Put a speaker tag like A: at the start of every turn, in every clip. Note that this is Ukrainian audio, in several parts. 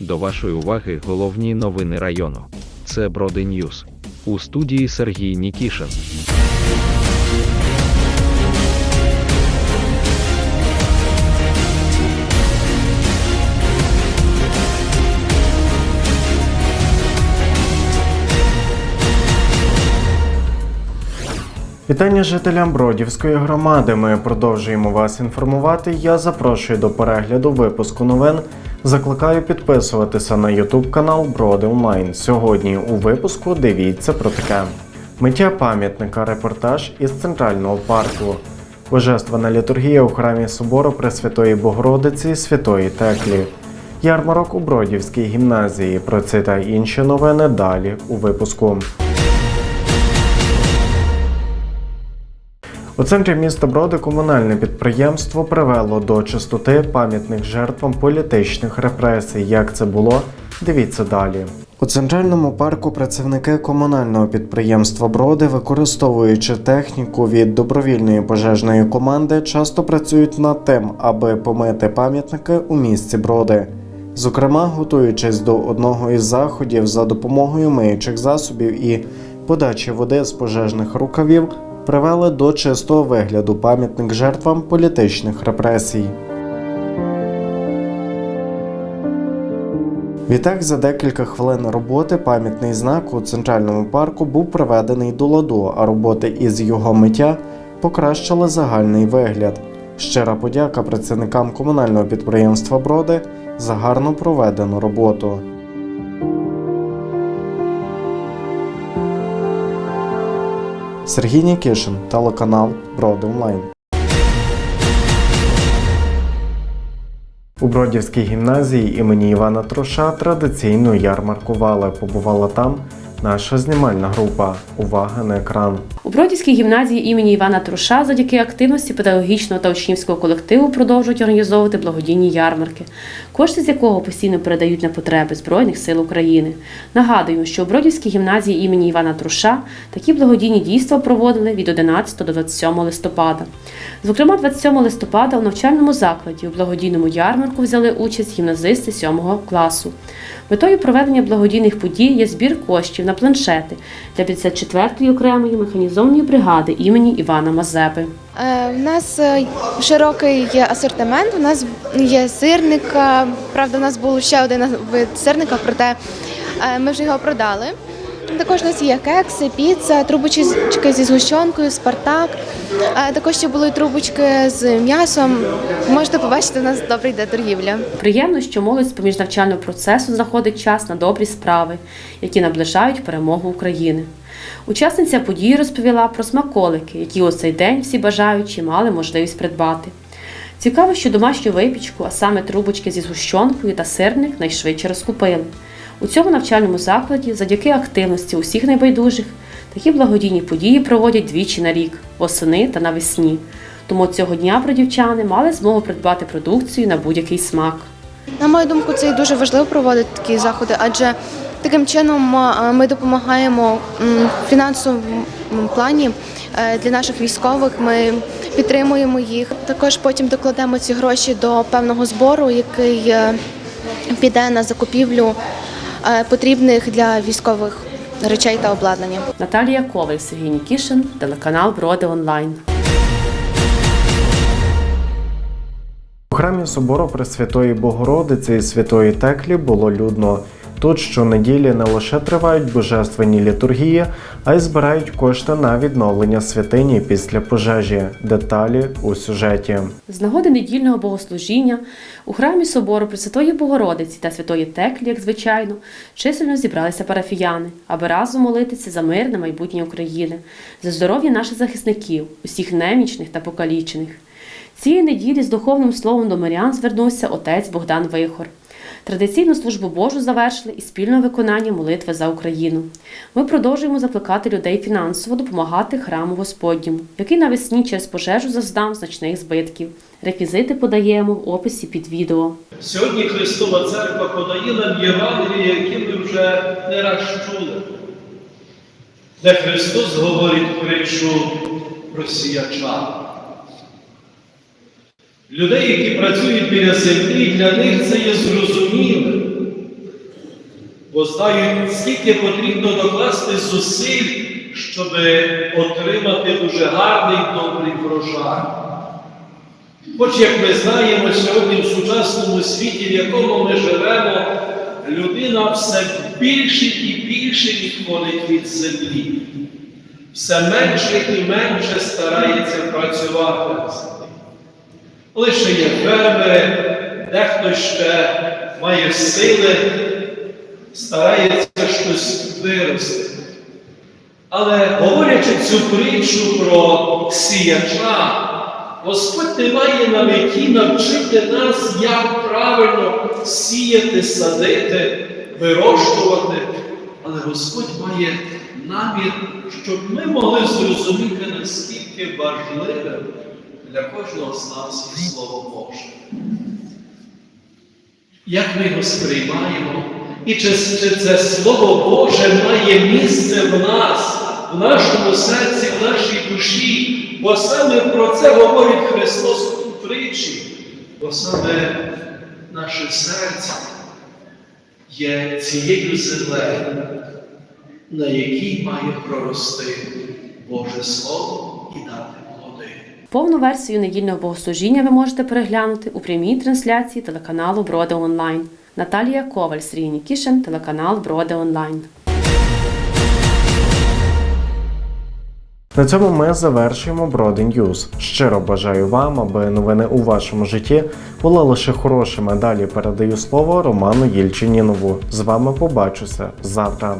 A: До вашої уваги головні новини району. Це Броди Ньюз. У студії Сергій Нікішин.
B: Вітання жителям Бродівської громади. Ми продовжуємо вас інформувати. Я запрошую до перегляду випуску новин. Закликаю підписуватися на YouTube канал Броди Онлайн. Сьогодні у випуску дивіться про таке: миття пам'ятника, репортаж із центрального парку, божественна літургія у храмі собору Пресвятої Богородиці Святої Теклі. Ярмарок у Бродівській гімназії. Про це та інші новини далі у випуску. У центрі міста Броди комунальне підприємство привело до чистоти пам'ятних жертвам політичних репресій. Як це було? Дивіться далі. У центральному парку працівники комунального підприємства Броди, використовуючи техніку від добровільної пожежної команди, часто працюють над тим, аби помити пам'ятники у місті Броди. Зокрема, готуючись до одного із заходів за допомогою миючих засобів і подачі води з пожежних рукавів, привели до чистого вигляду пам'ятник жертвам політичних репресій. Відтак, за декілька хвилин роботи пам'ятний знак у центральному парку був приведений до ладу, а роботи із його миття покращили загальний вигляд. Щира подяка працівникам комунального підприємства Броди за гарно проведену роботу. Сергій Нікішин, телеканал Броди Онлайн. У Бродівській гімназії імені Івана Троша традиційно ярмаркували. Побувала там наша знімальна група. Увага на екран.
C: У Бродівській гімназії імені Івана Труша завдяки активності педагогічного та учнівського колективу продовжують організовувати благодійні ярмарки, кошти з якого постійно передають на потреби Збройних сил України. Нагадуємо, що у Бродівській гімназії імені Івана Труша такі благодійні дійства проводили від 11 до 27 листопада. Зокрема, 27 листопада у навчальному закладі у благодійному ярмарку взяли участь гімназисти 7 класу. Метою проведення благодійних подій є збір коштів на планшети для 54-ї окремої механізованої бригади імені Івана Мазепи.
D: Е, У нас е, широкий асортимент. У нас є сирник. е, Правда, у нас був ще один вид сирника, проте е, ми вже його продали. Також у нас є кекси, піца, трубочки зі згущенкою, спартак. Також ще були трубочки з м'ясом. Можете побачити, у нас добре йде торгівля.
C: Приємно, що молодь поміж навчального процесу знаходить час на добрі справи, які наближають перемогу України. Учасниця події розповіла про смаколики, які у цей день всі бажаючі мали можливість придбати. Цікаво, що домашню випічку, а саме трубочки зі згущенкою та сирник найшвидше розкупили. У цьому навчальному закладі, завдяки активності усіх найбайдужих, такі благодійні події проводять двічі на рік восени та навесні. Тому цього дня бродівчани мали змогу придбати продукцію на будь-який смак.
D: На мою думку, це дуже важливо проводити такі заходи, адже таким чином е, ми допомагаємо фінансовому плані е, для наших військових. Ми підтримуємо їх. Також потім докладемо ці гроші до певного збору, який е, піде на закупівлю потрібних для військових речей та обладнання.
C: Наталія Коваль, Сергій Нікішин, телеканал Броди Онлайн.
B: У храмі собору Пресвятої Богородиці і Святої Теклі було людно. Тут щонеділі не лише тривають божественні літургії, а й збирають кошти на відновлення святині після пожежі. Деталі у сюжеті.
C: З нагоди недільного богослужіння у храмі собору Пресвятої Богородиці та Святої Теклі, як звичайно, чисельно зібралися парафіяни, аби разом молитися за мирне майбутнє України, за здоров'я наших захисників, усіх немічних та покалічених. Цієї неділі з духовним словом до мирян звернувся отець Богдан Вихор. Традиційну службу Божу завершили і спільне виконання молитви за Україну. Ми продовжуємо закликати людей фінансово допомагати храму Господньому, який навесні через пожежу зазнав значних збитків. Реквізити подаємо в описі під відео.
E: Сьогодні Христова Церква подає нам Євангеліє, яке ми вже не раз чули, де Христос говорить притчу про сіяча. Людей, які працюють біля землі, для них це є зрозуміле. бо знають, скільки потрібно докласти зусиль, щоб отримати дуже гарний добрий врожай. Хоч, як ми знаємо, сьогодні в сучасному світі, в якому ми живемо, людина все більше і більше відходить від землі, все менше і менше старається працювати. Лише є фермери, дехто ще має сили, старається щось виростити. Але говорячи цю притчу про сіяча, Господь не має на меті навчити нас, як правильно сіяти, садити, вирощувати. Але Господь має намір, щоб ми могли зрозуміти, наскільки важливим для кожного з нас є Слово Боже. Як ми його сприймаємо, і чи, чи це Слово Боже має місце в нас, в нашому серці, в нашій душі, бо саме про це говорить Христос у притчі, бо саме наше серце є цією землею, на якій має прорости Боже Слово і дати.
C: Повну версію недільного богослужіння ви можете переглянути у прямій трансляції телеканалу Броди Онлайн. Наталія Коваль, Сергій Нікішин, телеканал Броди Онлайн.
B: На цьому ми завершуємо Броди Ньюз. Щиро бажаю вам, аби новини у вашому житті були лише хорошими. Далі передаю слово Роману Єльчинінову. З вами побачуся завтра.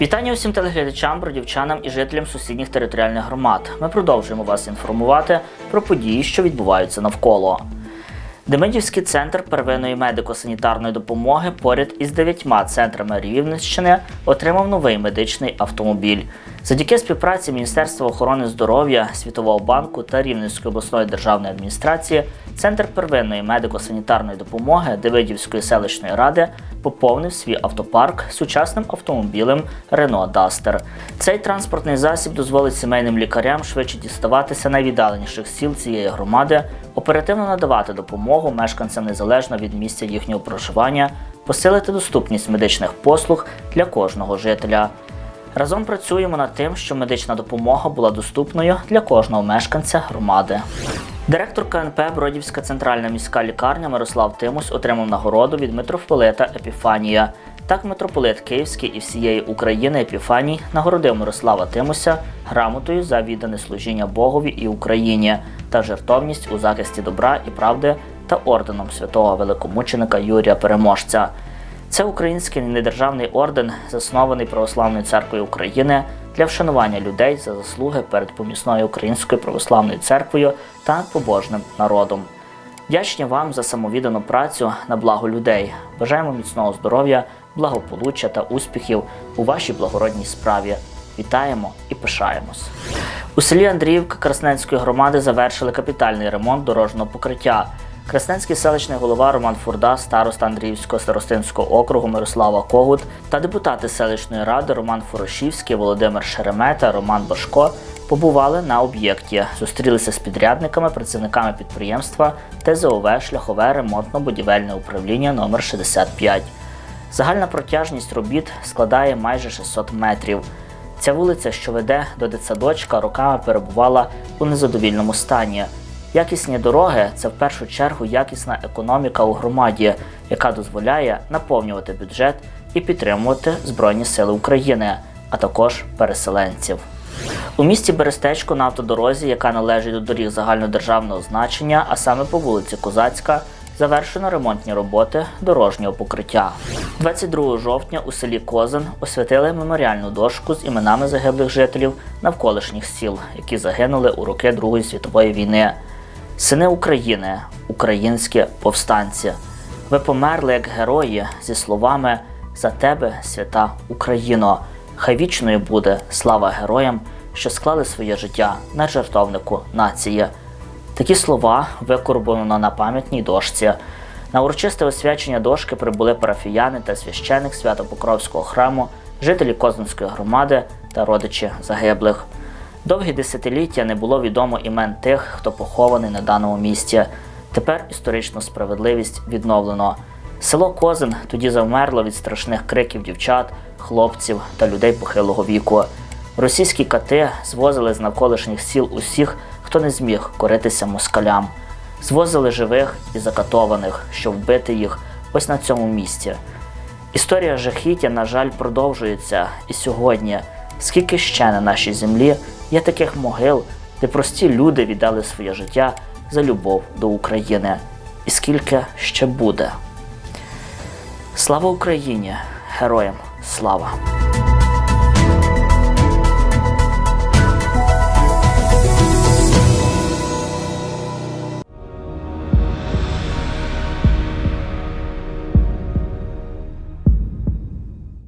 F: Вітання усім телеглядачам, бродівчанам і жителям сусідніх територіальних громад. Ми продовжуємо вас інформувати про події, що відбуваються навколо. Демидівський центр первинної медико-санітарної допомоги поряд із дев'ятьма центрами Рівненщини отримав новий медичний автомобіль. Завдяки співпраці Міністерства охорони здоров'я, Світового банку та Рівненської обласної державної адміністрації Центр первинної медико-санітарної допомоги Давидівської селищної ради поповнив свій автопарк сучасним автомобілем Renault Duster. Цей транспортний засіб дозволить сімейним лікарям швидше діставатися найвіддаленіших сіл цієї громади, оперативно надавати допомогу мешканцям незалежно від місця їхнього проживання, посилити доступність медичних послуг для кожного жителя. Разом працюємо над тим, щоб медична допомога була доступною для кожного мешканця громади. Директор КНП Бродівська центральна міська лікарня Мирослав Тимусь отримав нагороду від митрополита Епіфанія. Так, митрополит Київський і всієї України Епіфаній нагородив Мирослава Тимуся грамотою за віддане служіння Богові і Україні та жертовність у захисті добра і правди та орденом святого великомученика Юрія Переможця. Це український недержавний орден, заснований Православною церквою України для вшанування людей за заслуги перед помісною Українською православною церквою та побожним народом. Вдячні вам за самовіддану працю на благо людей. Бажаємо міцного здоров'я, благополуччя та успіхів у вашій благородній справі. Вітаємо і пишаємось. У селі Андріївка Красненської громади завершили капітальний ремонт дорожнього покриття. Красненський селищний голова Роман Фурда, староста Андріївського старостинського округу Мирослава Когут та депутати селищної ради Роман Фурошівський, Володимир Шеремета, Роман Башко побували на об'єкті, зустрілися з підрядниками, працівниками підприємства ТЗОВ Шляхове ремонтно-будівельне управління номер 65 Загальна протяжність робіт складає майже 600 метрів. Ця вулиця, що веде до дитсадочка, роками перебувала у незадовільному стані. Якісні дороги це в першу чергу якісна економіка у громаді, яка дозволяє наповнювати бюджет і підтримувати Збройні Сили України, а також переселенців. У місті Берестечко на автодорозі, яка належить до доріг загальнодержавного значення, а саме по вулиці Козацька, завершено ремонтні роботи дорожнього покриття. 22 жовтня у селі Козин освятили меморіальну дошку з іменами загиблих жителів навколишніх сіл, які загинули у роки Другої світової війни. Сини України, українські повстанці. Ви померли як герої зі словами За тебе, свята Україно. Хай вічною буде слава героям, що склали своє життя на жертовнику нації. Такі слова викорбовано на пам'ятній дошці. На урочисте освячення дошки прибули парафіяни та священик Свято-Покровського храму, жителі Козинської громади та родичі загиблих. Довгі десятиліття не було відомо імен тих, хто похований на даному місці. Тепер історичну справедливість відновлено. Село Козин тоді завмерло від страшних криків дівчат, хлопців та людей похилого віку. Російські кати звозили з навколишніх сіл усіх, хто не зміг коритися москалям. Звозили живих і закатованих, щоб вбити їх ось на цьому місці. Історія жахіття, на жаль, продовжується і сьогодні. Скільки ще на нашій землі є таких могил, де прості люди віддали своє життя за любов до України, і скільки ще буде. Слава Україні! Героям слава!